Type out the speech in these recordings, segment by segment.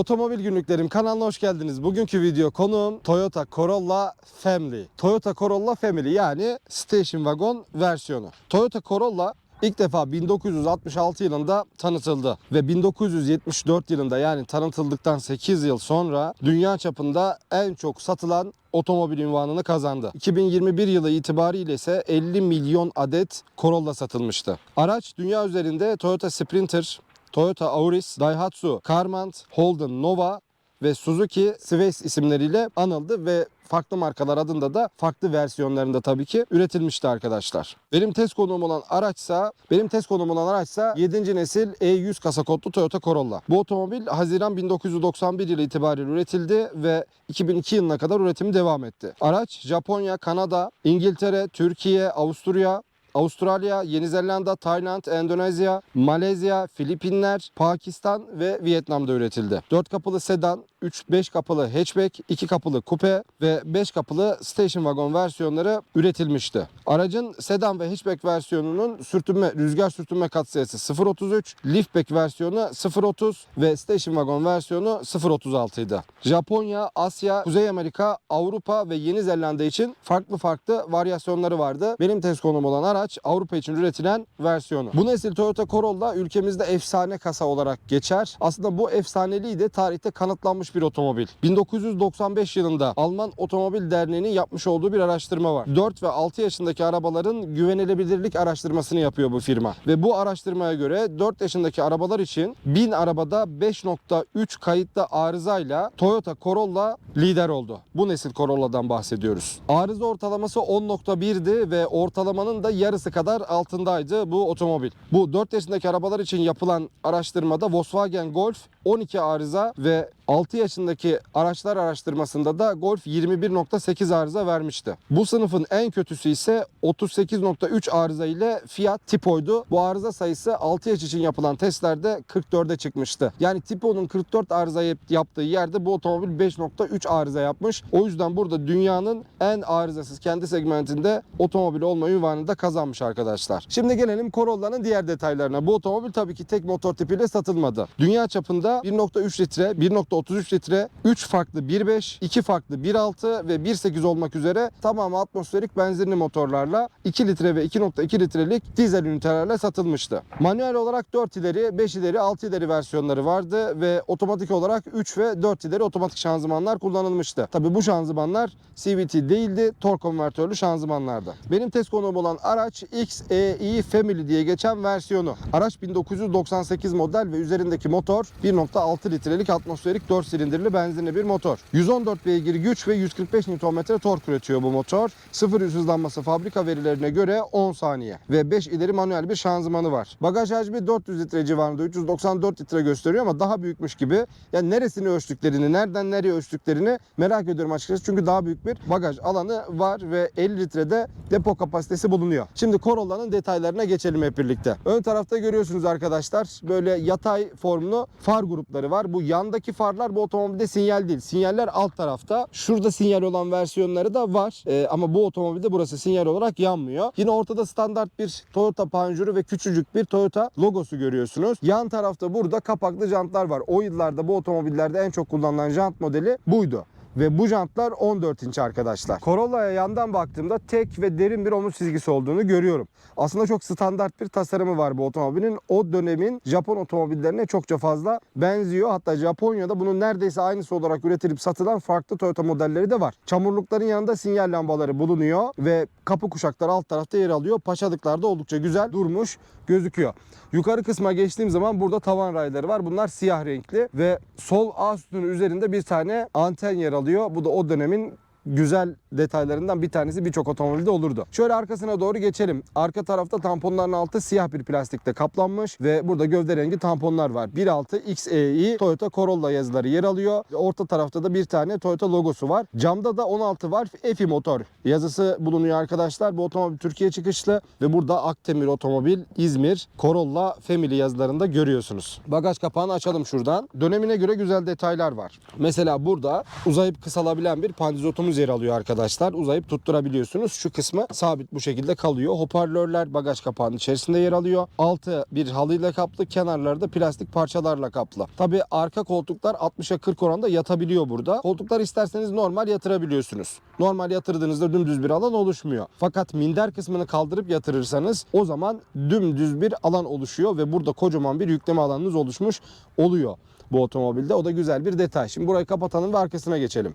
Otomobil Günlüklerim kanalına hoş geldiniz. Bugünkü video konuğum Toyota Corolla Family. Toyota Corolla Family yani Station Wagon versiyonu. Toyota Corolla ilk defa 1966 yılında tanıtıldı ve 1974 yılında yani tanıtıldıktan 8 yıl sonra dünya çapında en çok satılan otomobil ünvanını kazandı. 2021 yılı itibariyle ise 50 milyon adet Corolla satılmıştı. Araç dünya üzerinde Toyota Sprinter, Toyota Auris, Daihatsu Carmant, Holden Nova ve Suzuki Swiss isimleriyle anıldı ve farklı markalar adında da farklı versiyonlarında tabii ki üretilmişti arkadaşlar. Benim test konuğum olan araçsa, benim test konuğum olan araçsa 7. nesil E100 kasa kodlu Toyota Corolla. Bu otomobil Haziran 1991 yılı itibariyle üretildi ve 2002 yılına kadar üretimi devam etti. Araç Japonya, Kanada, İngiltere, Türkiye, Avusturya, Avustralya, Yeni Zelanda, Tayland, Endonezya, Malezya, Filipinler, Pakistan ve Vietnam'da üretildi. 4 kapılı sedan, 3-5 kapılı hatchback, 2 kapılı kupe ve 5 kapılı station wagon versiyonları üretilmişti. Aracın sedan ve hatchback versiyonunun sürtünme, rüzgar sürtünme katsayısı 0.33, liftback versiyonu 0.30 ve station wagon versiyonu 0.36 idi. Japonya, Asya, Kuzey Amerika, Avrupa ve Yeni Zelanda için farklı farklı varyasyonları vardı. Benim test konum olan araç Avrupa için üretilen versiyonu. Bu nesil Toyota Corolla ülkemizde efsane kasa olarak geçer. Aslında bu efsaneliği de tarihte kanıtlanmış bir otomobil. 1995 yılında Alman Otomobil Derneği'nin yapmış olduğu bir araştırma var. 4 ve 6 yaşındaki arabaların güvenilebilirlik araştırmasını yapıyor bu firma. Ve bu araştırmaya göre 4 yaşındaki arabalar için 1000 arabada 5.3 kayıtlı arızayla Toyota Corolla lider oldu. Bu nesil Corolla'dan bahsediyoruz. Arıza ortalaması 10.1'di ve ortalamanın da yarısı kadar altındaydı bu otomobil. Bu 4 yaşındaki arabalar için yapılan araştırmada Volkswagen Golf 12 arıza ve 6 yaşındaki araçlar araştırmasında da Golf 21.8 arıza vermişti. Bu sınıfın en kötüsü ise 38.3 arıza ile Fiat Tipo'ydu. Bu arıza sayısı 6 yaş için yapılan testlerde 44'e çıkmıştı. Yani Tipo'nun 44 arıza yap- yaptığı yerde bu otomobil 5.3 arıza yapmış. O yüzden burada dünyanın en arızasız kendi segmentinde otomobil olma ünvanını da kazanmış arkadaşlar. Şimdi gelelim Corolla'nın diğer detaylarına. Bu otomobil tabii ki tek motor tipiyle satılmadı. Dünya çapında 1.3 litre, 1.33 litre, 3 farklı 1.5, 2 farklı 1.6 ve 1.8 olmak üzere tamamı atmosferik benzinli motorlarla 2 litre ve 2.2 litrelik dizel ünitelerle satılmıştı. Manuel olarak 4 ileri, 5 ileri, 6 ileri versiyonları vardı ve otomatik olarak 3 ve 4 ileri otomatik şanzımanlar kullanılmıştı. Tabii bu şanzımanlar CVT değildi, tork konvertörlü şanzımanlardı. Benim test konuğum olan araç XEI Family diye geçen versiyonu. Araç 1998 model ve üzerindeki motor 1.6 litrelik atmosferik 4 silindirli benzinli bir motor. 114 beygir güç ve 145 Nm tork üretiyor bu motor. 0 100 hızlanması fabrika verilerine göre 10 saniye ve 5 ileri manuel bir şanzımanı var. Bagaj hacmi 400 litre civarında 394 litre gösteriyor ama daha büyükmüş gibi. Yani neresini ölçtüklerini, nereden nereye ölçtüklerini merak ediyorum açıkçası. Çünkü daha büyük bir bagaj alanı var ve 50 litrede depo kapasitesi bulunuyor. Şimdi Corolla'nın detaylarına geçelim hep birlikte. Ön tarafta görüyorsunuz arkadaşlar böyle yatay formlu far grupları var. Bu yandaki farlar bu otomobilde sinyal değil. Sinyaller alt tarafta. Şurada sinyal olan versiyonları da var. Ee, ama bu otomobilde burası sinyal olarak yanmıyor. Yine ortada standart bir Toyota panjuru ve küçücük bir Toyota logosu görüyorsunuz. Yan tarafta burada kapaklı jantlar var. O yıllarda bu otomobillerde en çok kullanılan jant modeli buydu. Ve bu jantlar 14 inç arkadaşlar. Corolla'ya yandan baktığımda tek ve derin bir omuz çizgisi olduğunu görüyorum. Aslında çok standart bir tasarımı var bu otomobilin. O dönemin Japon otomobillerine çokça fazla benziyor. Hatta Japonya'da bunun neredeyse aynısı olarak üretilip satılan farklı Toyota modelleri de var. Çamurlukların yanında sinyal lambaları bulunuyor ve kapı kuşakları alt tarafta yer alıyor. Paşalıklar da oldukça güzel durmuş gözüküyor. Yukarı kısma geçtiğim zaman burada tavan rayları var. Bunlar siyah renkli ve sol A sütunun üzerinde bir tane anten yer alıyor. Bu da o dönemin güzel detaylarından bir tanesi birçok otomobilde olurdu. Şöyle arkasına doğru geçelim. Arka tarafta tamponların altı siyah bir plastikte kaplanmış ve burada gövde rengi tamponlar var. 1.6 XEI Toyota Corolla yazıları yer alıyor. Orta tarafta da bir tane Toyota logosu var. Camda da 16 var EFI motor yazısı bulunuyor arkadaşlar. Bu otomobil Türkiye çıkışlı ve burada Akdemir Otomobil İzmir Corolla Family yazılarında görüyorsunuz. Bagaj kapağını açalım şuradan. Dönemine göre güzel detaylar var. Mesela burada uzayıp kısalabilen bir pandizotumuz koltuğumuz yer alıyor arkadaşlar. Uzayıp tutturabiliyorsunuz. Şu kısmı sabit bu şekilde kalıyor. Hoparlörler bagaj kapağının içerisinde yer alıyor. Altı bir halıyla kaplı, kenarları da plastik parçalarla kaplı. Tabi arka koltuklar 60'a 40 oranda yatabiliyor burada. Koltuklar isterseniz normal yatırabiliyorsunuz. Normal yatırdığınızda dümdüz bir alan oluşmuyor. Fakat minder kısmını kaldırıp yatırırsanız o zaman dümdüz bir alan oluşuyor ve burada kocaman bir yükleme alanınız oluşmuş oluyor bu otomobilde. O da güzel bir detay. Şimdi burayı kapatalım ve arkasına geçelim.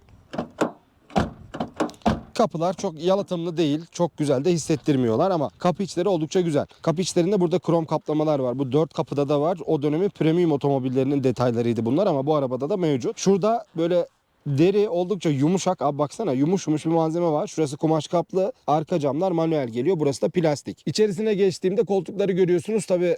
Kapılar çok yalıtımlı değil. Çok güzel de hissettirmiyorlar ama kapı içleri oldukça güzel. Kapı içlerinde burada krom kaplamalar var. Bu dört kapıda da var. O dönemin premium otomobillerinin detaylarıydı bunlar ama bu arabada da mevcut. Şurada böyle Deri oldukça yumuşak. Abi baksana yumuş yumuş bir malzeme var. Şurası kumaş kaplı. Arka camlar manuel geliyor. Burası da plastik. İçerisine geçtiğimde koltukları görüyorsunuz. Tabi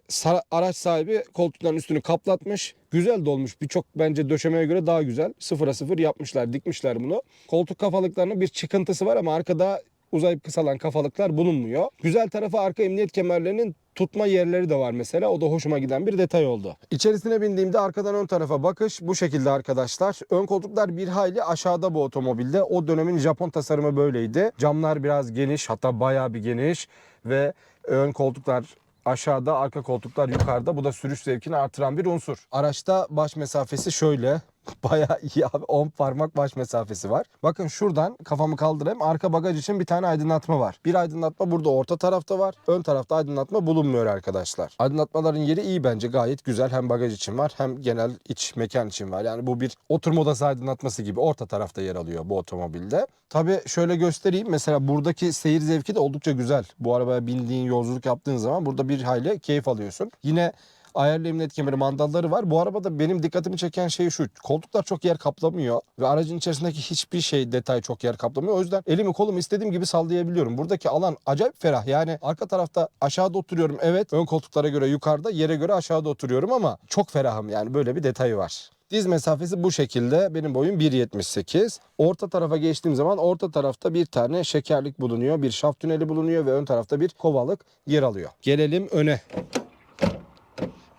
araç sahibi koltukların üstünü kaplatmış. Güzel dolmuş. Birçok bence döşemeye göre daha güzel. Sıfıra sıfır yapmışlar, dikmişler bunu. Koltuk kafalıklarının bir çıkıntısı var ama arkada uzayıp kısalan kafalıklar bulunmuyor. Güzel tarafı arka emniyet kemerlerinin tutma yerleri de var mesela. O da hoşuma giden bir detay oldu. İçerisine bindiğimde arkadan ön tarafa bakış bu şekilde arkadaşlar. Ön koltuklar bir hayli aşağıda bu otomobilde. O dönemin Japon tasarımı böyleydi. Camlar biraz geniş hatta bayağı bir geniş ve ön koltuklar aşağıda, arka koltuklar yukarıda. Bu da sürüş zevkini artıran bir unsur. Araçta baş mesafesi şöyle. Bayağı iyi abi 10 parmak baş mesafesi var. Bakın şuradan kafamı kaldırayım. Arka bagaj için bir tane aydınlatma var. Bir aydınlatma burada orta tarafta var. Ön tarafta aydınlatma bulunmuyor arkadaşlar. Aydınlatmaların yeri iyi bence gayet güzel. Hem bagaj için var hem genel iç mekan için var. Yani bu bir oturma odası aydınlatması gibi orta tarafta yer alıyor bu otomobilde. Tabi şöyle göstereyim. Mesela buradaki seyir zevki de oldukça güzel. Bu arabaya bindiğin yolculuk yaptığın zaman burada bir hayli keyif alıyorsun. Yine ayarlı emniyet kemeri mandalları var. Bu arabada benim dikkatimi çeken şey şu. Koltuklar çok yer kaplamıyor ve aracın içerisindeki hiçbir şey detay çok yer kaplamıyor. O yüzden elimi kolumu istediğim gibi sallayabiliyorum. Buradaki alan acayip ferah. Yani arka tarafta aşağıda oturuyorum. Evet ön koltuklara göre yukarıda yere göre aşağıda oturuyorum ama çok ferahım yani böyle bir detayı var. Diz mesafesi bu şekilde. Benim boyum 1.78. Orta tarafa geçtiğim zaman orta tarafta bir tane şekerlik bulunuyor. Bir şaft tüneli bulunuyor ve ön tarafta bir kovalık yer alıyor. Gelelim öne.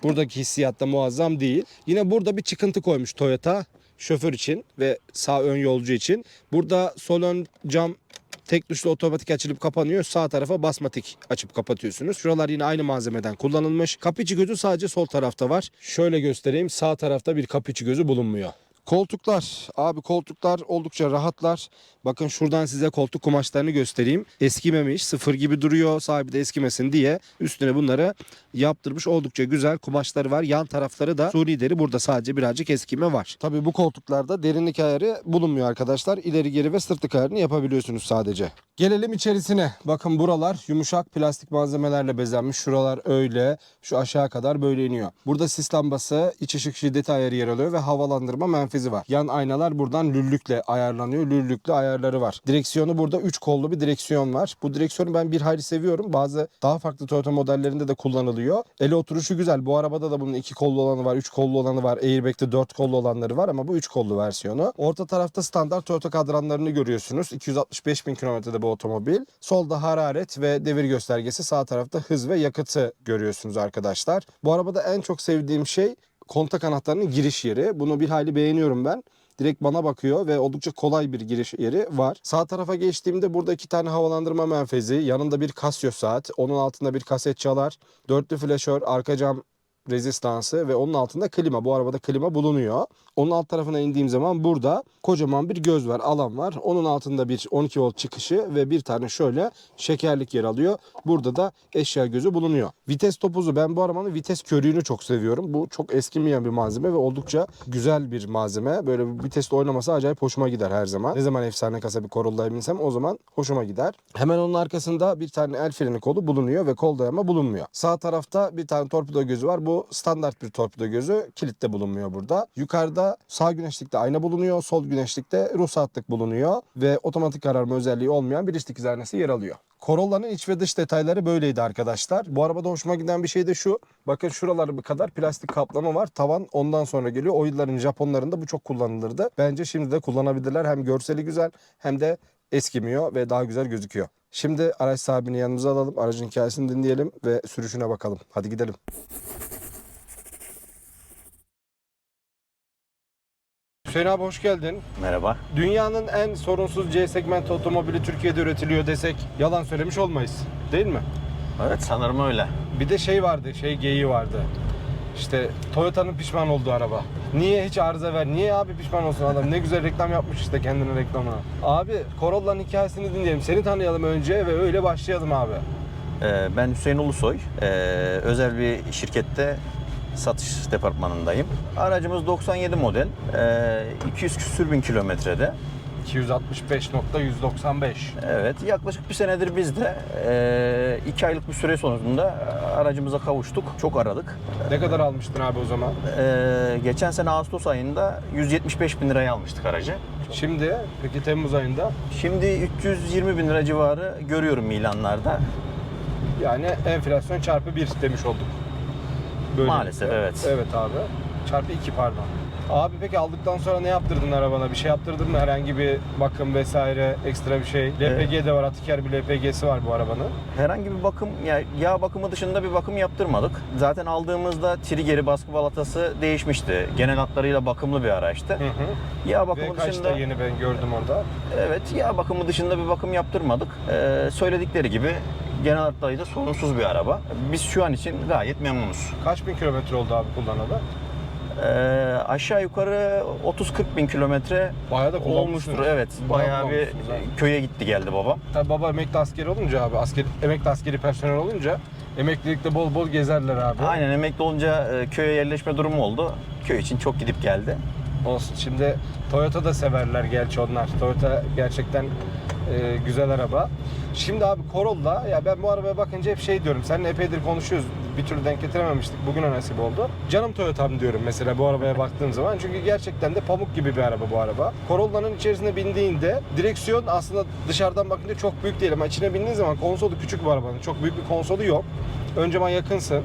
Buradaki hissiyat da muazzam değil. Yine burada bir çıkıntı koymuş Toyota şoför için ve sağ ön yolcu için. Burada sol ön cam tek tuşla otomatik açılıp kapanıyor. Sağ tarafa basmatik açıp kapatıyorsunuz. Şuralar yine aynı malzemeden kullanılmış. Kapı içi gözü sadece sol tarafta var. Şöyle göstereyim. Sağ tarafta bir kapı içi gözü bulunmuyor. Koltuklar. Abi koltuklar oldukça rahatlar. Bakın şuradan size koltuk kumaşlarını göstereyim. Eskimemiş. Sıfır gibi duruyor. Sahibi de eskimesin diye üstüne bunları yaptırmış. Oldukça güzel kumaşları var. Yan tarafları da suni deri. Burada sadece birazcık eskime var. Tabii bu koltuklarda derinlik ayarı bulunmuyor arkadaşlar. İleri geri ve sırtlık ayarını yapabiliyorsunuz sadece. Gelelim içerisine. Bakın buralar yumuşak plastik malzemelerle bezenmiş. Şuralar öyle. Şu aşağı kadar böyle iniyor. Burada sis lambası, iç ışık şiddeti ayarı yer alıyor ve havalandırma menfezi var. Yan aynalar buradan lüllükle ayarlanıyor. Lüllüklü ayarları var. Direksiyonu burada 3 kollu bir direksiyon var. Bu direksiyonu ben bir hayli seviyorum. Bazı daha farklı Toyota modellerinde de kullanılıyor. Ele oturuşu güzel. Bu arabada da bunun 2 kollu olanı var, 3 kollu olanı var. Airbag'de 4 kollu olanları var ama bu 3 kollu versiyonu. Orta tarafta standart Toyota kadranlarını görüyorsunuz. 265 bin kilometrede bu otomobil. Solda hararet ve devir göstergesi. Sağ tarafta hız ve yakıtı görüyorsunuz arkadaşlar. Bu arabada en çok sevdiğim şey kontak anahtarının giriş yeri. Bunu bir hayli beğeniyorum ben. Direkt bana bakıyor ve oldukça kolay bir giriş yeri var. Sağ tarafa geçtiğimde burada iki tane havalandırma menfezi, yanında bir Casio saat, onun altında bir kaset çalar, dörtlü flaşör, arka cam rezistansı ve onun altında klima. Bu arabada klima bulunuyor. Onun alt tarafına indiğim zaman burada kocaman bir göz var, alan var. Onun altında bir 12 volt çıkışı ve bir tane şöyle şekerlik yer alıyor. Burada da eşya gözü bulunuyor. Vites topuzu ben bu arabanın vites körüğünü çok seviyorum. Bu çok eskimeyen bir malzeme ve oldukça güzel bir malzeme. Böyle vitesle oynaması acayip hoşuma gider her zaman. Ne zaman efsane kasa bir Corolla'ya binsem o zaman hoşuma gider. Hemen onun arkasında bir tane el freni kolu bulunuyor ve kol dayama bulunmuyor. Sağ tarafta bir tane torpido gözü var. Bu standart bir torpido gözü. Kilitte bulunmuyor burada. Yukarıda sağ güneşlikte ayna bulunuyor. Sol güneşlikte ruhsatlık bulunuyor. Ve otomatik kararma özelliği olmayan bir iç dikiz aynası yer alıyor. Corolla'nın iç ve dış detayları böyleydi arkadaşlar. Bu arabada hoşuma giden bir şey de şu. Bakın şuralar bu kadar plastik kaplama var. Tavan ondan sonra geliyor. O yılların Japonlarında bu çok kullanılırdı. Bence şimdi de kullanabilirler. Hem görseli güzel hem de eskimiyor ve daha güzel gözüküyor. Şimdi araç sahibini yanımıza alalım. Aracın hikayesini dinleyelim ve sürüşüne bakalım. Hadi gidelim. Hüseyin abi hoş geldin. Merhaba. Dünyanın en sorunsuz C segment otomobili Türkiye'de üretiliyor desek yalan söylemiş olmayız. Değil mi? Evet sanırım öyle. Bir de şey vardı, şey geyiği vardı. İşte Toyota'nın pişman olduğu araba. Niye hiç arıza ver? Niye abi pişman olsun adam? Ne güzel reklam yapmış işte kendine reklamına. Abi Corolla'nın hikayesini dinleyelim. Seni tanıyalım önce ve öyle başlayalım abi. Ee, ben Hüseyin Ulusoy. Ee, özel bir şirkette satış departmanındayım. Aracımız 97 model. Ee, 200 küsür bin kilometrede. 265.195. Evet yaklaşık bir senedir biz de ee, iki aylık bir süre sonunda aracımıza kavuştuk. Çok aradık. Ne kadar almıştın abi o zaman? Ee, geçen sene Ağustos ayında 175 bin liraya almıştık aracı. Şimdi peki Temmuz ayında Şimdi 320 bin lira civarı görüyorum ilanlarda. yani enflasyon çarpı 1 demiş olduk. Böylelikle. Maalesef, evet. Evet abi. Çarpı 2 pardon. Abi peki aldıktan sonra ne yaptırdın arabana? Bir şey yaptırdın mı? Herhangi bir bakım vesaire ekstra bir şey? LPG de var. Atiker bir LPG'si var bu arabanın. Herhangi bir bakım, ya yağ bakımı dışında bir bakım yaptırmadık. Zaten aldığımızda trigeri baskı balatası değişmişti. Genel hatlarıyla bakımlı bir araçtı. Hı hı. Yağ bakımı kaçta dışında yeni ben gördüm orada. evet yağ bakımı dışında bir bakım yaptırmadık. Ee, söyledikleri gibi genel hatlarıyla sorunsuz bir araba. Biz şu an için gayet memnunuz. Kaç bin kilometre oldu abi kullanalı? Ee, aşağı yukarı 30-40 bin kilometre Bayağı da olmuştur. kullanmışsınız. Evet, bayağı bir kullanmışsınız abi. köye gitti geldi babam. Tabii baba emekli askeri olunca abi, asker, emekli askeri personel olunca emeklilikte bol bol gezerler abi. Aynen emekli olunca e, köye yerleşme durumu oldu. Köy için çok gidip geldi. Olsun. Şimdi Toyota da severler gerçi onlar. Toyota gerçekten e, güzel araba. Şimdi abi Corolla ya ben bu arabaya bakınca hep şey diyorum. Seninle epeydir konuşuyoruz. Bir türlü denk getirememiştik. Bugüne nasip oldu. Canım Toyota'm diyorum mesela bu arabaya baktığım zaman. Çünkü gerçekten de pamuk gibi bir araba bu araba. Corolla'nın içerisine bindiğinde direksiyon aslında dışarıdan bakınca çok büyük değil ama içine bindiğin zaman konsolu küçük bir arabanın. Çok büyük bir konsolu yok. Önce ben yakınsın.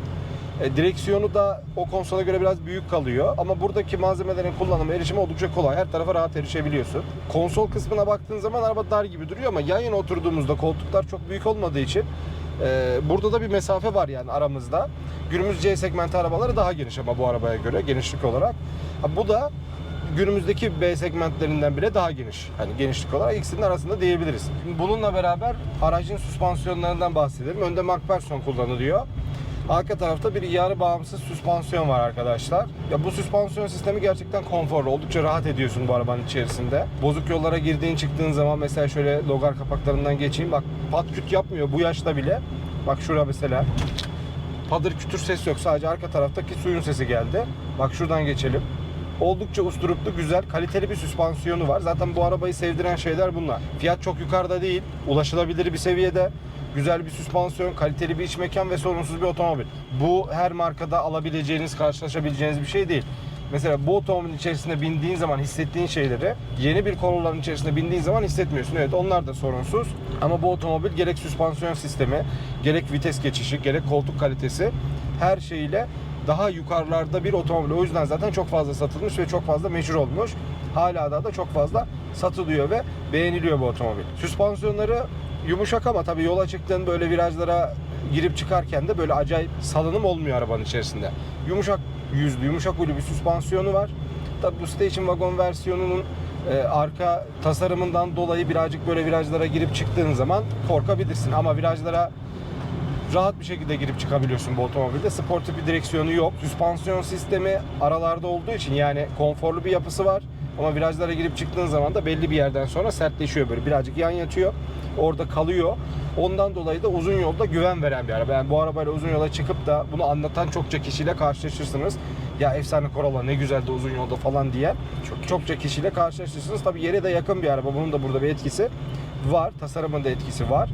E, direksiyonu da o konsola göre biraz büyük kalıyor ama buradaki malzemelerin kullanımı, erişimi oldukça kolay. Her tarafa rahat erişebiliyorsun. Konsol kısmına baktığın zaman araba dar gibi duruyor ama yan yana oturduğumuzda koltuklar çok büyük olmadığı için e, burada da bir mesafe var yani aramızda. Günümüz C segmenti arabaları daha geniş ama bu arabaya göre genişlik olarak. Ha, bu da günümüzdeki B segmentlerinden bile daha geniş. Hani genişlik olarak ikisinin arasında diyebiliriz. Bununla beraber aracın süspansiyonlarından bahsedelim. Önde McPherson kullanılıyor. Arka tarafta bir yarı bağımsız süspansiyon var arkadaşlar. Ya bu süspansiyon sistemi gerçekten konforlu. Oldukça rahat ediyorsun bu arabanın içerisinde. Bozuk yollara girdiğin çıktığın zaman mesela şöyle logar kapaklarından geçeyim. Bak pat küt yapmıyor bu yaşta bile. Bak şurada mesela. Padır kütür ses yok. Sadece arka taraftaki suyun sesi geldi. Bak şuradan geçelim. Oldukça usturuplu, güzel, kaliteli bir süspansiyonu var. Zaten bu arabayı sevdiren şeyler bunlar. Fiyat çok yukarıda değil, ulaşılabilir bir seviyede. Güzel bir süspansiyon, kaliteli bir iç mekan ve sorunsuz bir otomobil. Bu her markada alabileceğiniz, karşılaşabileceğiniz bir şey değil. Mesela bu otomobilin içerisinde bindiğin zaman hissettiğin şeyleri yeni bir Corolla'nın içerisinde bindiğin zaman hissetmiyorsun. Evet onlar da sorunsuz. Ama bu otomobil gerek süspansiyon sistemi, gerek vites geçişi, gerek koltuk kalitesi her şeyiyle daha yukarılarda bir otomobil. O yüzden zaten çok fazla satılmış ve çok fazla meşhur olmuş. Hala daha da çok fazla satılıyor ve beğeniliyor bu otomobil. Süspansiyonları yumuşak ama tabii yola çıktığın böyle virajlara girip çıkarken de böyle acayip salınım olmuyor arabanın içerisinde. Yumuşak yüzlü, yumuşak huylu bir süspansiyonu var. Tabii bu station wagon versiyonunun e, arka tasarımından dolayı birazcık böyle virajlara girip çıktığın zaman korkabilirsin. Ama virajlara rahat bir şekilde girip çıkabiliyorsun bu otomobilde. Sportif bir direksiyonu yok. Süspansiyon sistemi aralarda olduğu için yani konforlu bir yapısı var. Ama virajlara girip çıktığın zaman da belli bir yerden sonra sertleşiyor böyle birazcık yan yatıyor. Orada kalıyor. Ondan dolayı da uzun yolda güven veren bir araba. Yani bu arabayla uzun yola çıkıp da bunu anlatan çokça kişiyle karşılaşırsınız. Ya efsane Corolla ne güzel de uzun yolda falan diye. Çok çokça kişiyle karşılaşırsınız. Tabii yere de yakın bir araba. Bunun da burada bir etkisi var. Tasarımın da etkisi var.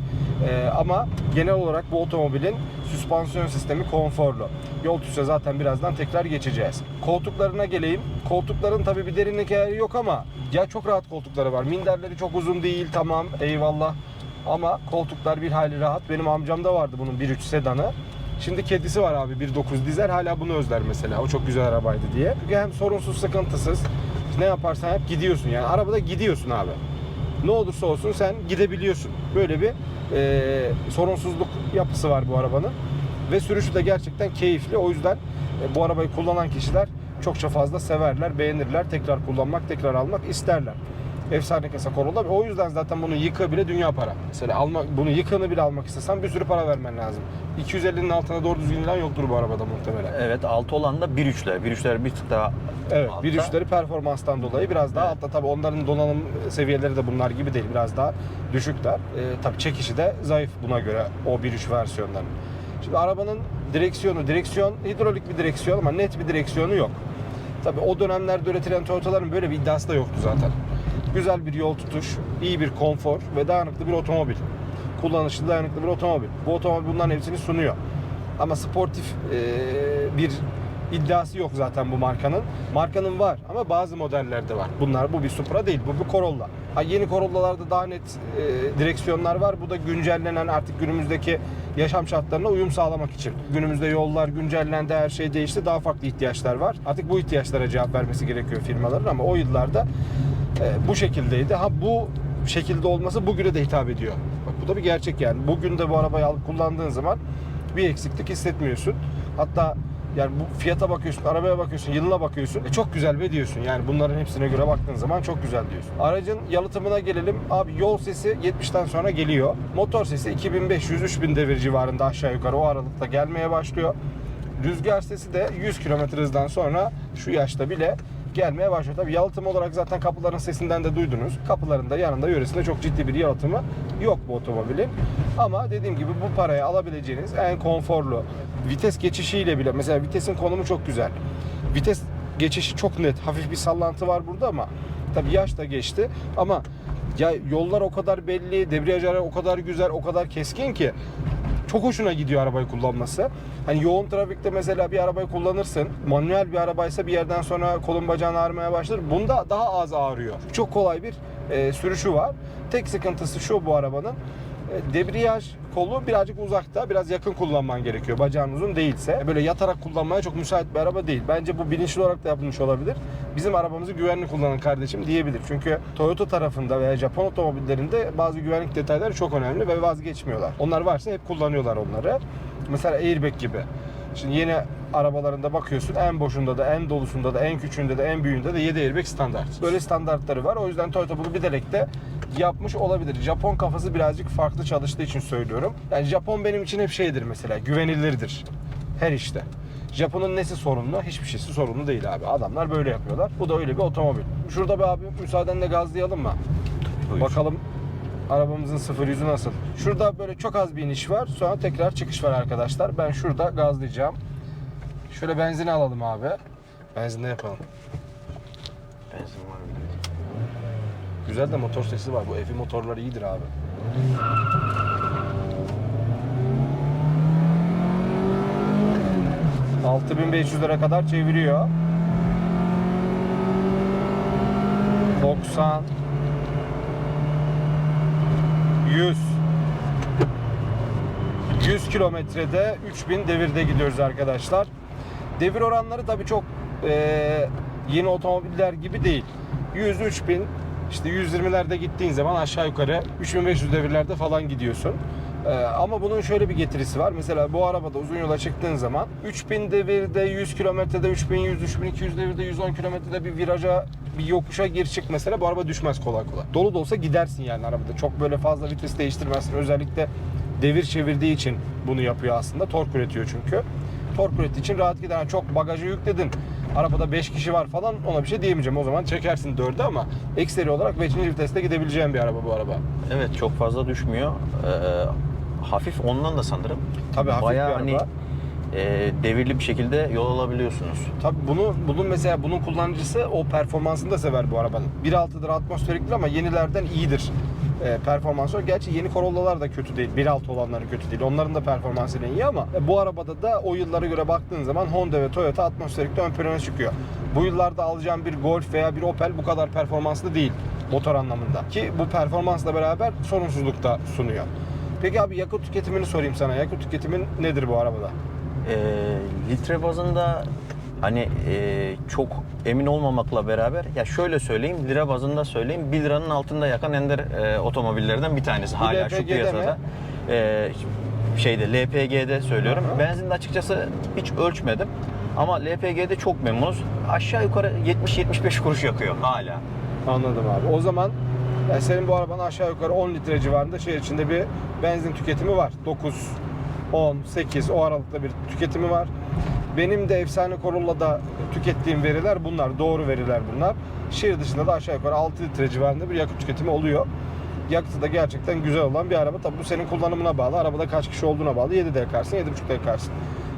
Ee, ama genel olarak bu otomobilin süspansiyon sistemi konforlu. Yol tutsa zaten birazdan tekrar geçeceğiz. Koltuklarına geleyim. Koltukların tabii bir derinlik ayarı yok ama ya çok rahat koltukları var. Minderleri çok uzun değil tamam eyvallah. Ama koltuklar bir hayli rahat. Benim amcamda vardı bunun 1.3 sedanı. Şimdi kedisi var abi 1.9 dizel hala bunu özler mesela. O çok güzel arabaydı diye. Çünkü hem sorunsuz sıkıntısız ne yaparsan hep gidiyorsun yani arabada gidiyorsun abi ne olursa olsun sen gidebiliyorsun. Böyle bir e, sorunsuzluk yapısı var bu arabanın. Ve sürüşü de gerçekten keyifli. O yüzden e, bu arabayı kullanan kişiler çokça fazla severler, beğenirler, tekrar kullanmak, tekrar almak isterler. Efsane kasa Corolla. O yüzden zaten bunun yıkığı bile dünya para. Mesela almak, bunu yıkığını bile almak istesen bir sürü para vermen lazım. 250'nin altına doğru düzgün ilan yoktur bu arabada muhtemelen. Evet altı olan da 1.3'ler. 1.3'ler bir tık daha Evet, altta. bir üçleri performanstan dolayı biraz daha Evet. altta tabii onların donanım seviyeleri de bunlar gibi değil. Biraz daha düşükler. Ee, tabii çekişi de zayıf buna göre o 1.3 versiyonların. Şimdi arabanın direksiyonu, direksiyon hidrolik bir direksiyon ama net bir direksiyonu yok. Tabii o dönemlerde üretilen Toyota'ların böyle bir iddiası da yoktu zaten. Güzel bir yol tutuş, iyi bir konfor ve dayanıklı bir otomobil. Kullanışlı dayanıklı bir otomobil. Bu otomobil bunların hepsini sunuyor. Ama sportif eee, bir iddiası yok zaten bu markanın. Markanın var ama bazı modellerde var. Bunlar bu bir Supra değil, bu bir Corolla. Ha, yeni Corolla'larda daha net eee, direksiyonlar var. Bu da güncellenen artık günümüzdeki yaşam şartlarına uyum sağlamak için. Günümüzde yollar güncellendi, her şey değişti. Daha farklı ihtiyaçlar var. Artık bu ihtiyaçlara cevap vermesi gerekiyor firmaların ama o yıllarda e, bu şekildeydi. Ha bu şekilde olması bugüne de hitap ediyor. Bak bu da bir gerçek yani. Bugün de bu arabayı alıp kullandığın zaman bir eksiklik hissetmiyorsun. Hatta yani bu fiyata bakıyorsun, arabaya bakıyorsun, yılına bakıyorsun. E çok güzel be diyorsun. Yani bunların hepsine göre baktığın zaman çok güzel diyorsun. Aracın yalıtımına gelelim. Abi yol sesi 70'ten sonra geliyor. Motor sesi 2500-3000 devir civarında aşağı yukarı o aralıkta gelmeye başlıyor. Rüzgar sesi de 100 km hızdan sonra şu yaşta bile gelmeye başlıyor. Tabii yalıtım olarak zaten kapıların sesinden de duydunuz. Kapıların da yanında yöresinde çok ciddi bir yalıtımı yok bu otomobilin. Ama dediğim gibi bu paraya alabileceğiniz en konforlu vites geçişiyle bile mesela vitesin konumu çok güzel. Vites geçişi çok net. Hafif bir sallantı var burada ama tabii yaş da geçti ama ya yollar o kadar belli, debriyajlar o kadar güzel, o kadar keskin ki çok hoşuna gidiyor arabayı kullanması. Hani yoğun trafikte mesela bir arabayı kullanırsın. Manuel bir arabaysa bir yerden sonra kolun bacağın ağrımaya başlar. Bunda daha az ağrıyor. Çok kolay bir e, sürüşü var. Tek sıkıntısı şu bu arabanın. E, debriyaj kolu birazcık uzakta, biraz yakın kullanman gerekiyor. Bacağın uzun değilse. Böyle yatarak kullanmaya çok müsait bir araba değil. Bence bu bilinçli olarak da yapılmış olabilir. Bizim arabamızı güvenli kullanın kardeşim diyebilir. Çünkü Toyota tarafında veya Japon otomobillerinde bazı güvenlik detayları çok önemli ve vazgeçmiyorlar. Onlar varsa hep kullanıyorlar onları. Mesela airbag gibi. Şimdi yeni arabalarında bakıyorsun en boşunda da en dolusunda da en küçüğünde de en büyüğünde de 7 airbag standart. Böyle standartları var. O yüzden Toyota bunu bilerek de yapmış olabilir. Japon kafası birazcık farklı çalıştığı için söylüyorum. Yani Japon benim için hep şeydir mesela güvenilirdir. Her işte. Japon'un nesi sorunlu? Hiçbir şeysi sorunlu değil abi. Adamlar böyle yapıyorlar. Bu da öyle bir otomobil. Şurada bir abi müsaadenle gazlayalım mı? Buyur. Bakalım arabamızın sıfır yüzü nasıl? Şurada böyle çok az bir iniş var. Sonra tekrar çıkış var arkadaşlar. Ben şurada gazlayacağım. Şöyle benzini alalım abi. Benzinle yapalım. Benzin var Güzel de motor sesi var. Bu Efi motorları iyidir abi. ...6500 lira kadar çeviriyor. 90 100 100 kilometrede 3000 devirde gidiyoruz arkadaşlar. Devir oranları tabii çok eee, yeni otomobiller gibi değil. 100 3000 işte 120'lerde gittiğin zaman aşağı yukarı 3500 devirlerde falan gidiyorsun. Eee, ama bunun şöyle bir getirisi var. Mesela bu arabada uzun yola çıktığın zaman 3000 devirde 100 kilometrede 3100 3200 devirde 110 kilometrede bir viraja bir yokuşa gir çık mesela bu araba düşmez kolay kolay. Dolu da olsa gidersin yani arabada. Çok böyle fazla vites değiştirmezsin. Özellikle devir çevirdiği için bunu yapıyor aslında. Tork üretiyor çünkü. Ürettiği için rahat gider. Yani çok bagajı yükledin. Arabada 5 kişi var falan ona bir şey diyemeyeceğim. O zaman çekersin 4'e ama ekseri olarak 5. viteste gidebileceğin bir araba bu araba. Evet çok fazla düşmüyor. Ee, hafif ondan da sanırım. Tabii hafif Bayağı bir hani araba. e, devirli bir şekilde yol alabiliyorsunuz. Tabii bunu bunun mesela bunun kullanıcısı o performansını da sever bu arabanın. 1.6'dır atmosferiktir ama yenilerden iyidir e, performansı. Gerçi yeni Corolla'lar da kötü değil. 1.6 olanları kötü değil. Onların da performansı iyi ama e, bu arabada da o yıllara göre baktığın zaman Honda ve Toyota atmosferikte ön plana çıkıyor. Bu yıllarda alacağın bir Golf veya bir Opel bu kadar performanslı değil motor anlamında. Ki bu performansla beraber sorunsuzluk da sunuyor. Peki abi yakıt tüketimini sorayım sana. Yakıt tüketimin nedir bu arabada? Ee, litre bazında hani e, çok emin olmamakla beraber ya şöyle söyleyeyim lira bazında söyleyeyim 1 liranın altında yakan ender e, otomobillerden bir tanesi Bu hala şu LPG'de piyasada. mi? Ee, şeyde LPG'de söylüyorum. Aha. Benzinde açıkçası hiç ölçmedim. Ama LPG'de çok memnunuz. Aşağı yukarı 70-75 kuruş yakıyor hala. Anladım abi. O zaman ya senin bu arabanın aşağı yukarı 10 litre civarında şey içinde bir benzin tüketimi var. 9, 10, 8 o aralıkta bir tüketimi var. Benim de efsane Corolla'da tükettiğim veriler bunlar. Doğru veriler bunlar. Şehir dışında da aşağı yukarı 6 litre civarında bir yakıt tüketimi oluyor. Yakıtı da gerçekten güzel olan bir araba. Tabii bu senin kullanımına bağlı. Arabada kaç kişi olduğuna bağlı. 7 de yakarsın, 7,5 de yakarsın.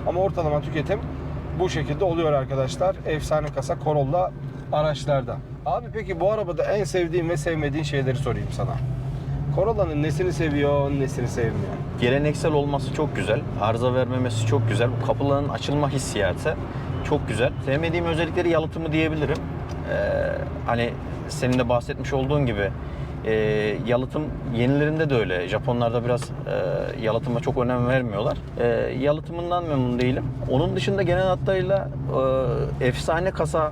Ama ortalama tüketim bu şekilde oluyor arkadaşlar. Efsane kasa Corolla araçlarda. Abi peki bu arabada en sevdiğin ve sevmediğin şeyleri sorayım sana. Corolla'nın nesini seviyor, nesini sevmiyor? Geleneksel olması çok güzel. Arıza vermemesi çok güzel. Bu kapıların açılma hissiyatı çok güzel. Sevmediğim özellikleri yalıtımı diyebilirim. Ee, hani senin de bahsetmiş olduğun gibi e, yalıtım yenilerinde de öyle. Japonlarda biraz e, yalıtıma çok önem vermiyorlar. E, yalıtımından memnun değilim. Onun dışında genel hatlarıyla e, efsane kasa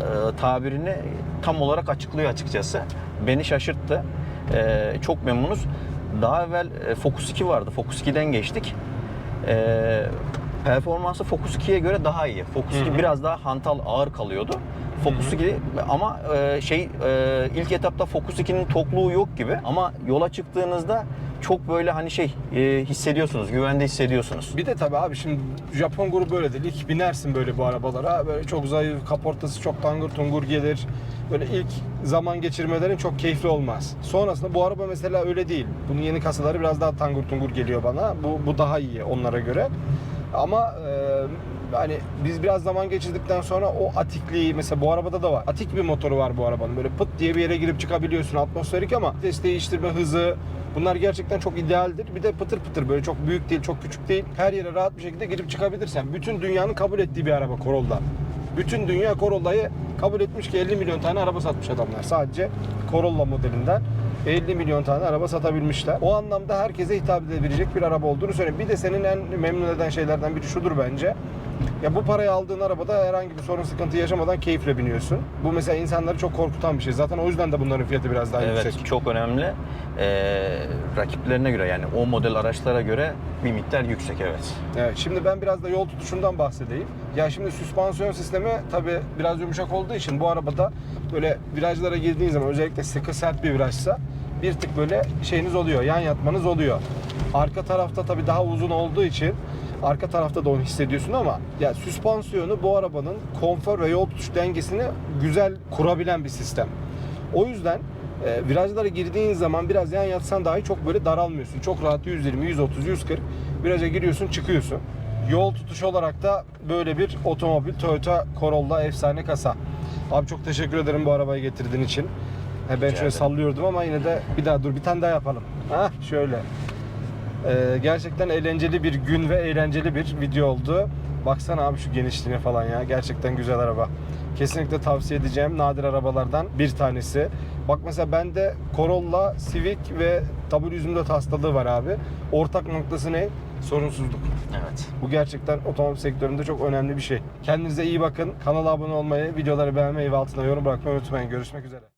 e, tabirini tam olarak açıklıyor açıkçası. Beni şaşırttı. E, çok memnunuz. Daha evvel e, Focus 2 vardı. Focus 2'den geçtik. E, performansı Focus 2'ye göre daha iyi. Focus 2 biraz daha hantal ağır kalıyordu. Focus 2 ama e, şey e, ilk etapta Focus 2'nin tokluğu yok gibi ama yola çıktığınızda çok böyle hani şey e, hissediyorsunuz, güvende hissediyorsunuz. Bir de tabii abi şimdi Japon grubu böyle değil. İlk binersin böyle bu arabalara. Böyle çok zayıf, kaportası çok tangır tungur gelir. Böyle ilk zaman geçirmelerin çok keyifli olmaz. Sonrasında bu araba mesela öyle değil. Bunun yeni kasaları biraz daha tangır tungur geliyor bana. Bu, bu daha iyi onlara göre. Ama e, hani biz biraz zaman geçirdikten sonra o atikliği mesela bu arabada da var. Atik bir motoru var bu arabanın. Böyle pıt diye bir yere girip çıkabiliyorsun atmosferik ama vites değiştirme hızı bunlar gerçekten çok idealdir. Bir de pıtır pıtır böyle çok büyük değil, çok küçük değil. Her yere rahat bir şekilde girip çıkabilirsen. Bütün dünyanın kabul ettiği bir araba Corolla. Bütün dünya Corolla'yı kabul etmiş ki 50 milyon tane araba satmış adamlar. Sadece Corolla modelinden 50 milyon tane araba satabilmişler. O anlamda herkese hitap edebilecek bir araba olduğunu söyleyeyim. Bir de senin en memnun eden şeylerden biri şudur bence. Ya bu parayı aldığın arabada herhangi bir sorun sıkıntı yaşamadan keyifle biniyorsun. Bu mesela insanları çok korkutan bir şey. Zaten o yüzden de bunların fiyatı biraz daha Evet yüksek. çok önemli. Ee, rakiplerine göre yani o model araçlara göre bir miktar yüksek evet. Evet, şimdi ben biraz da yol tutuşundan bahsedeyim. Ya şimdi süspansiyon sistemi tabi biraz yumuşak olduğu için bu arabada böyle virajlara girdiğin zaman özellikle sıkı sert bir virajsa bir tık böyle şeyiniz oluyor, yan yatmanız oluyor. Arka tarafta tabi daha uzun olduğu için arka tarafta da onu hissediyorsun ama ya süspansiyonu bu arabanın konfor ve yol tutuş dengesini güzel kurabilen bir sistem. O yüzden e, virajlara girdiğin zaman biraz yan yatsan dahi çok böyle daralmıyorsun. Çok rahat 120, 130, 140 viraja giriyorsun çıkıyorsun. Yol tutuş olarak da böyle bir otomobil Toyota Corolla efsane kasa. Abi çok teşekkür ederim bu arabayı getirdiğin için. He, ben şöyle sallıyordum ama yine de bir daha dur bir tane daha yapalım. Hah şöyle. Ee, gerçekten eğlenceli bir gün ve eğlenceli bir video oldu. Baksana abi şu genişliğine falan ya. Gerçekten güzel araba. Kesinlikle tavsiye edeceğim nadir arabalardan bir tanesi. Bak mesela bende Corolla, Civic ve W124 hastalığı var abi. Ortak noktası ne? Sorunsuzluk. Evet. Bu gerçekten otomobil sektöründe çok önemli bir şey. Kendinize iyi bakın. Kanala abone olmayı, videoları beğenmeyi ve altına yorum bırakmayı unutmayın. Görüşmek üzere.